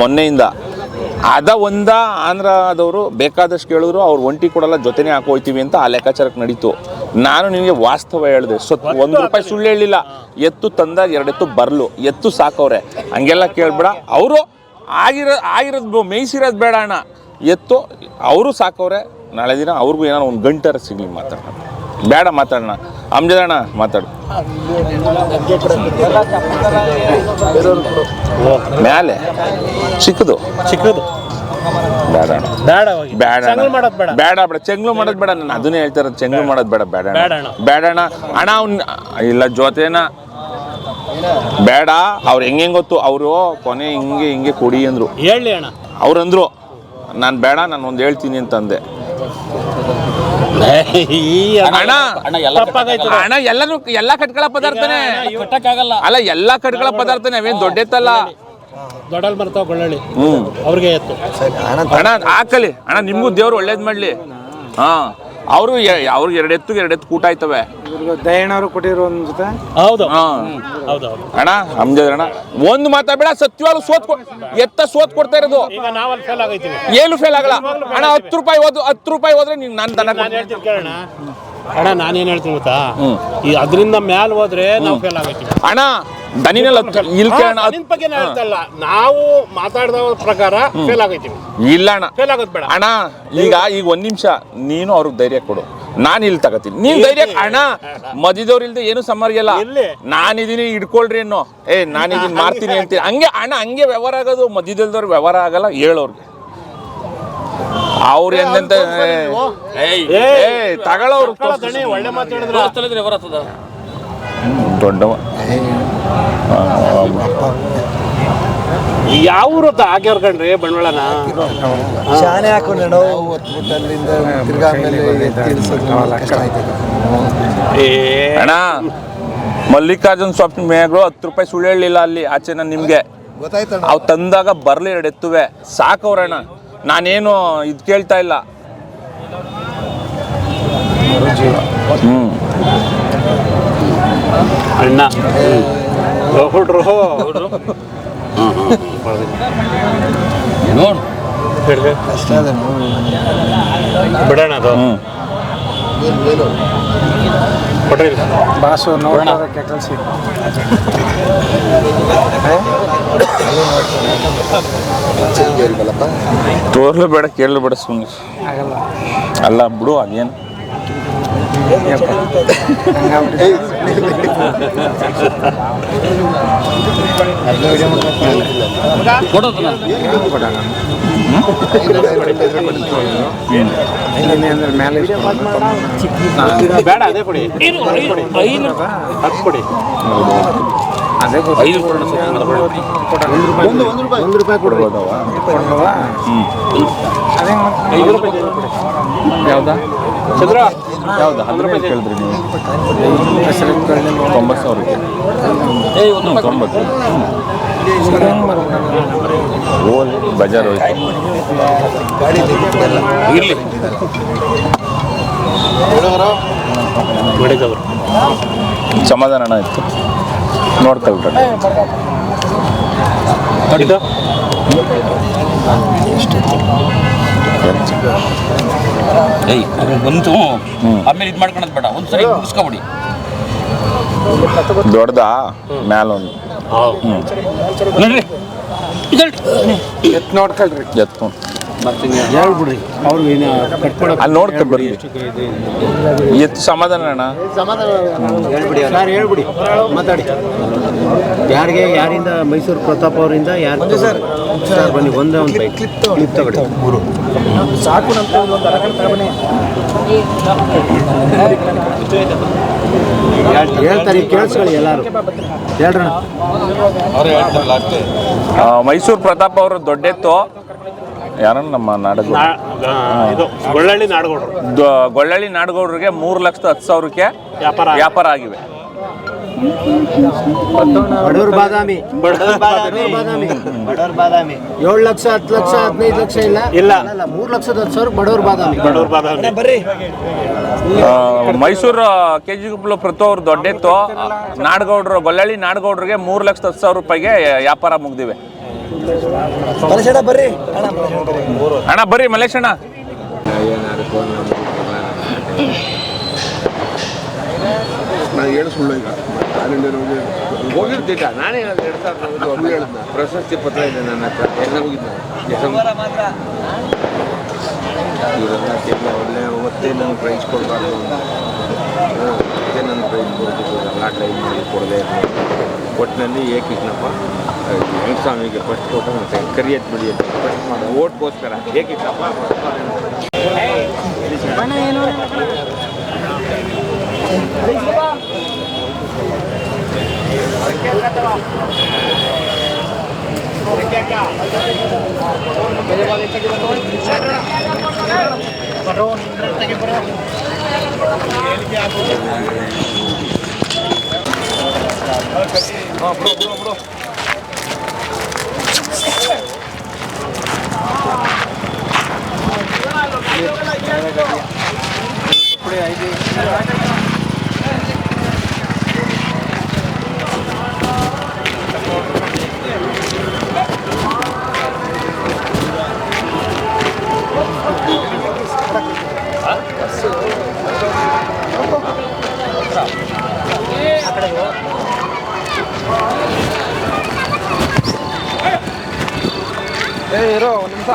ಮೊನ್ನೆಯಿಂದ. ಅದ ಒಂದ ಆಂಧ್ರದವರು ಬೇಕಾದಷ್ಟು ಕೇಳಿದ್ರು ಅವ್ರು ಒಂಟಿ ಕೊಡಲ್ಲ ಜೊತೆನೇ ಹಾಕೋಯ್ತೀವಿ ಅಂತ ಆ ಲೆಕ್ಕಾಚಾರಕ್ಕೆ ನಡೀತು. ನಾನು ನಿಮಗೆ ವಾಸ್ತವ ಹೇಳಿದೆ ಸೊತ್ ಒಂದು ರೂಪಾಯಿ ಸುಳ್ಳು ಹೇಳಿಲ್ಲ. ಎತ್ತು ತಂದಾಗ ಎರಡೆತ್ತು ಬರಲು ಎತ್ತು ಸಾಕವ್ರೆ. ಹಂಗೆಲ್ಲ ಕೇಳ್ಬೇಡ. ಅವರು ಆಗಿರೋ ಆಗಿರೋದು ಮೇಯಿಸಿರೋದು ಬೇಡ ಅಣ್ಣ. ಎತ್ತು ಅವರು ಸಾಕವ್ರೆ. ನಾಳೆ ದಿನ ಅವ್ರಿಗೂ ಏನೋ ಒಂದು ಗಂಟರ ಸಿಗ್ಲಿ ಮಾತಾಡೋಣ. ಬೇಡ ಮಾತಾಡೋಣ. ಅಮ್ಜದಣ್ಣ ಮಾತಾಡು. ಮ್ಯಾಲೆ? ಚಿಕ್ಕದು. ಚಿಕ್ಕದು. ಬೇಡ ಬೇಡ ಬೇಡ ಬೇಡ. ಬೇಡ ಬೇಡ. ಚೆಂಗ್ಲು ಮಾಡೋದು ಬೇಡ. ನಾನು ಅದನ್ನೇ ಹೇಳ್ತಾರೆ ಚೆಂಗ್ಳು ಮಾಡೋದು ಬೇಡ. ಬೇಡ ಬೇಡ ಅಣ್ಣ. ಅವ್ನ ಬೇಡ ಅಣ್ಣ. ಅಣ್ಣ ಅವ್ನ್ ಇಲ್ಲ ಜೊತೆನ ಬೇಡ. ಅವ್ರು ಹೆಂಗೆ ಗೊತ್ತು? ಅವರು ಕೊನೆ ಹಿಂಗೆ ಹಿಂಗೆ ಕೊಡಿ ಅಂದ್ರು. ಹೇಳಿ ಅಣ್ಣ. ಅವ್ರಂದ್ರು ನಾನು ಬೇಡ ನಾನು ಒಂದು ಹೇಳ್ತೀನಿ ಅಂತಂದೆ. ಈ ಅಣ್ಣ ಅಣ್ಣ ಎಲ್ಲ ಕಟ್ಕಳ ಪದಾರ್ಥನೇ. ಕಟ್ಟಕ್ಕಾಗಲ್ಲ ಅಲ್ಲ ಎಲ್ಲಾ ಕಟ್ಕಳ ಪದಾರ್ಥನೇ ಅವೇನ್ ದೊಡ್ಡೆತ್ತಲ್ಲ ದೊಡ್ಡಲ್ ಬರ್ತಾವ ಹ್ಮ್. ಅವ್ರಿಗೆ ಅಣ್ಣ ಹಾಕಲಿ. ಅಣ್ಣ ನಿಮ್ಗೂ ದೇವ್ರು ಒಳ್ಳೇದ್ ಮಾಡ್ಲಿ. ಹಾಂ. ಅವರು ಅವ್ರಿಗೆ ಎರಡು ಎತ್ತು ಎರಡು ಎತ್ತು ಕೂಟ ಆಯ್ತವೆ. ದಯಣ್ಣವರು ಕೊಟ್ಟಿರೋ ಒಂದು ಜೊತೆ? ಹೌದು. ಹಾಂ. ಹೌದೌದು ಅಣ್ಣ ಅಂಜದ್ ಅಣ್ಣ. ಒಂದು ಮಾತಾಡಬೇಡ ಸತ್ಯವಾಗ್ಲೂ ಸೋತ್ ಕೊ- ಎತ್ತ ಸೋತ್ ಕೊಡ್ತಾ ಇರೋದು. ಈಗ ನಾವಲ್ಲಿ ಫೇಲ್ ಆಗೈತೀವಿ ಏನು ಫೇಲ್ ಆಗಲ್ಲ. ಅಣ್ಣ ಹತ್ತು ರೂಪಾಯಿ ಹೋದ್ ಹತ್ತು ರೂಪಾಯಿ ಹೋದ್ರೆ ನೀನ್ ನನ್ನ ದನ ನಾನು ಹೇಳ್ತೀನಿ ಕೇಳೋಣ ಅಣ್ಣ ನಾನೇನು ಹೇಳ್ತೀನಿ ಗೊತ್ತಾ? ಹ್ಮ್. ಈ ಅದರಿಂದ ಮ್ಯಾಲ್ ಹೋದ್ರೆ ನಾವು ಫೇಲ್ ಆಗೈತಿ. ಅಣ್ಣ ದನಿನೆಲ್ಲ ನಿನ್ ಬಗ್ಗೆ ನಾನು ನಾವು ಮಾತಾಡಿದ ಪ್ರಕಾರ ಫೇಲ್ ಇಲ್ಲ ಅಣ್ಣ. ಫೇಲ್ ಆಗೋದು ಬೇಡ. ಅಣ್ಣ ಈಗ ಈಗ ಒಂದ್ ನಿಮಿಷ ನೀನು ಅವ್ರಿಗೆ ಧೈರ್ಯ ಕೊಡು. ನಾನು ಇಲ್ಲಿ ತಗೋತೀನಿ. ನೀನ್ ಧೈರ್ಯ ಅಣ್ಣ ಮದಿದವ್ರು ಇಲ್ದೆ ಏನು ಸಮರ್ಗಿಲ್ಲ ಎಲ್ಲಿ? ನಾನಿದೀನಿ ಇಡ್ಕೊಳ್ರಿ ಅನ್ನೋ. ಏ ನಾನಿದೀನಿ ಮಾಡ್ತೀನಿ ಅಂತೀನಿ ಹಂಗೆ ಅಣ್ಣ ಹಂಗೆ ವ್ಯವಹಾರ ಆಗೋದು ಮಧ್ಯದಲ್ದವ್ರು ವ್ಯವಹಾರ ಆಗಲ್ಲ ಹೇಳೋರ್ಗೆ. ಅವ್ರು ಎಂದಂತ ಏ ತಗೊಳ್ಳೋರು ಒಳ್ಳೆ ಮಾತಾಡಿದ್ರು ಹಾಸ್ಟೆಲ್ ದೊಡ್ಡವ ಯಾವ ಊರು ಹಾಕ್ಯವ್ರ ಕಣ್ರಿ ಬಂಡವಾಳನ? ಶಾಲೆ ಹಾಕೊಂಡು ನೋವು ಹೊತ್ಬಿಟ್ಟು ಅಲ್ಲಿಂದ ತಿರ್ಗಾ ಅಣ್ಣ ಮಲ್ಲಿಕಾರ್ಜುನ್ ಸ್ವಾಮಿ ಮೇಗಳು ಹತ್ತು ರೂಪಾಯಿ ಸುಳ್ಳು ಅಲ್ಲಿ ಆಚೆನ ನಾನು ನಿಮಗೆ. ಗೊತ್ತಾಯ್ತು ಅವ್ ತಂದಾಗ ಬರ್ಲಿ ಎರಡು ಎತ್ತುವೆ. ಸಾಕವ್ರಣ್ಣ. ನಾನೇನು ಇದು ಕೇಳ್ತಾ ಇಲ್ಲ. ಹ್ಞೂ ಅಣ್ಣ. ಹುಡ್ರು ನೋಡು ಬಿಡೋಣ ಅದು. ಹ್ಞೂ ಕೊಡ್ರಿ. ಬಾಸು ನೋಡೋದಕ್ಕೆ ಕಳಿಸಿ. ತೋರ್ಲು ಬೇಡ ಕೇಳಲು ಬೇಡ ಸುಮ್ಮನೆ ಆಗಲ್ಲ. ಅಲ್ಲ ಬಿಡು ಅದೇನು? ಮೇಲೆ ಬೇಡ ಅದೇ ಕೊಡಿ ಹತ್ತು ಕೊಡಿ ಅದೇ ಐದು ಕೊಡೋಣ ಒಂದು ಒಂದು ರೂಪಾಯಿ ಕೊಡ್ಬೋದವ ಕೊಡ್ಬೋದ ಅದೇ ಯಾವ್ದಾ ಚಂದ್ರ? ಯಾವ್ದು? ಹತ್ತು ರೂಪಾಯಿ ಕೇಳಿದ್ರಿ ನೀವು. ತೊಂಬತ್ತು ಸಾವಿರಕ್ಕೆ ಹ್ಞೂ ತೊಂಬತ್ತು. ಓಲ್ ಬಜಾರ್ ಹೋಯ್ತು. ಇರ್ಲಿ. ಸಮಾಧಾನ ಅಣ್ಣ ಇತ್ತು ನೋಡ್ತಾ ಇದು ಏಯ್ ಒಂದು ಆಮೇಲೆ ಇದು ಮಾಡ್ಕೊಳೋದು ಬೇಡ. ಒಂದು ಸರಿ ಮುಗಿಸ್ಕೊಬಿಡಿ. ದೊಡ್ಡದಾ? ಮ್ಯಾಲೊಂದು. ನೋಡ್ರಿ. ಎತ್ ನೋಡ್ಕೊಳ್ರಿ ಎತ್ತು ಹೇಳ್ಬಿಡ್ರಿ. ಅವ್ರು ಏನು ಕಟ್ ಮಾಡಕ್ಕೆ ಅಲ್ಲಿ ನೋಡ್ತೇವೆ ಬರ್ಲಿ ಎತ್ತು ಸಮಾಧಾನ ಅಣ್ಣ. ಹೇಳ್ಬಿಡಿ ಸರ್ ಹೇಳ್ಬಿಡಿ. ಮಾತಾಡಿ. ಯಾರಿಗೆ ಯಾರಿಂದ ಮೈಸೂರು ಪ್ರತಾಪ್ ಅವರಿಂದ ಯಾರು ಸರ್. ಸರ್ ಬನ್ನಿ ಒಂದೇ ಒಂದು ಬೈಕ್ ಕ್ಲಿಪ್ ಕ್ಲಿಪ್ ತಗೊಳ್ಳಿ. ಮೂರು. ಸಾಕು ನಮ್ಮ ಒಂದು ಹೇಳ್ತಾರೆ ಕೇಳಿಸ್ಕೊಳ್ಳಿ ಎಲ್ಲರೂ. ಹೇಳ್ರಣ ಮೈಸೂರು ಪ್ರತಾಪ್ ಅವರು ದೊಡ್ಡೆತ್ತು. ಯಾರನ್ನ ನಮ್ಮ ನಾಡಕ ನಾ- ಆ, ಇದು ಗೊಳ್ಳಳ್ಳಿ ನಾಡಗೌಡ್ರು. ಗೊಳ್ಳಳ್ಳಿ ನಾಡಗೌಡರಿಗೆ ಮೂರು ಲಕ್ಷದ ಹತ್ತು ಸಾವಿರಕ್ಕೆ ವ್ಯಾಪಾರ ವ್ಯಾಪಾರ ಆಗಿವೆ. ಬಡವ್ರ ಬಾದಾಮಿ. ಬಡವ್ರ ಬಾದಾಮಿ. ಬಡವ್ರ ಬಾದಾಮಿ. ಏಳು ಲಕ್ಷ ಹತ್ತು ಲಕ್ಷ ಹದಿನೈದು ಲಕ್ಷ ಇಲ್ಲ? ಇಲ್ಲ. ಅಲ್ಲ ಮೂರು ಲಕ್ಷದ ಹತ್ತು ಸಾವಿರ ಬಡವ್ರ ಬಾದಾಮಿ. ಬಡವ್ರ ಬಾದಾಮಿ. ಆ, ಮೈಸೂರು ಕೆ ಜಿ ಗುಪ್ಪಲು ಪ್ರತು ಅವ್ರು ದೊಡ್ಡೆತ್ತು. ನಾಡಗೌಡರು ಗೊಲ್ಲಳ್ಳಿ ನಾಡಗೌಡರಿಗೆ ಮೂರು ಲಕ್ಷದ ಹತ್ತು ಸಾವಿರ ರೂಪಾಯಿಗೆ ವ್ಯಾಪಾರ ಮುಗ್ದಿವೆ. ಬರ್ರಿ ಅಣ್ಣ ಬರ್ರಿ. ಅಣ್ಣ ಬರ್ರಿ ಮಲೇಶ್ ಅಣ್ಣ ನಾನು ಹೇಳು ಸುಳ್ಳು ಈಗ. ನಾನಿಲ್ಲಿ ಹೋಗಿರ್ತಿದ್ದ. ನಾನೇ ಹೇಳಿದೆ ಎರಡು ಸಾವಿರದ ಪ್ರಶಸ್ತಿ ಪತ್ರ ಇದೆ ನನ್ನ ಹತ್ರ. ಎಲ್ಲ ಹೋಗಿದ್ದ? ಇವರೆಲ್ಲ ಕೇಳಿ ಒಳ್ಳೆ ಅವತ್ತೇ ನಾನು ಪ್ರೈಸ್ ಕೊಡಬಾರ್ದು ಅವತ್ತೇ ನನಗೆ ಪ್ರೈಸ್ ಕೊಡ್ತಿದ್ರು ಎಲ್ಲ ಟೈಮ್ ಮಾಡಿ ಕೊಡದೆ ಒಟ್ಟಿನಲ್ಲಿ ಎ ಕೃಷ್ಣಪ್ಪ ವೆಂಕಟಸ್ವಾಮಿಗೆ ಫಸ್ಟ್ ಕೊಟ್ಟು ಮತ್ತೆ ಕರಿಯತ್ ಬಿಡಿ ಅಂತ ಫಸ್ಟ್ ಮಾಡೋ ಓಟ್ಗೋಸ್ಕರ 아, 물어, 물어, 물어. ಏ ಇರೋ ಒಂದು ನಿಮಿಷ.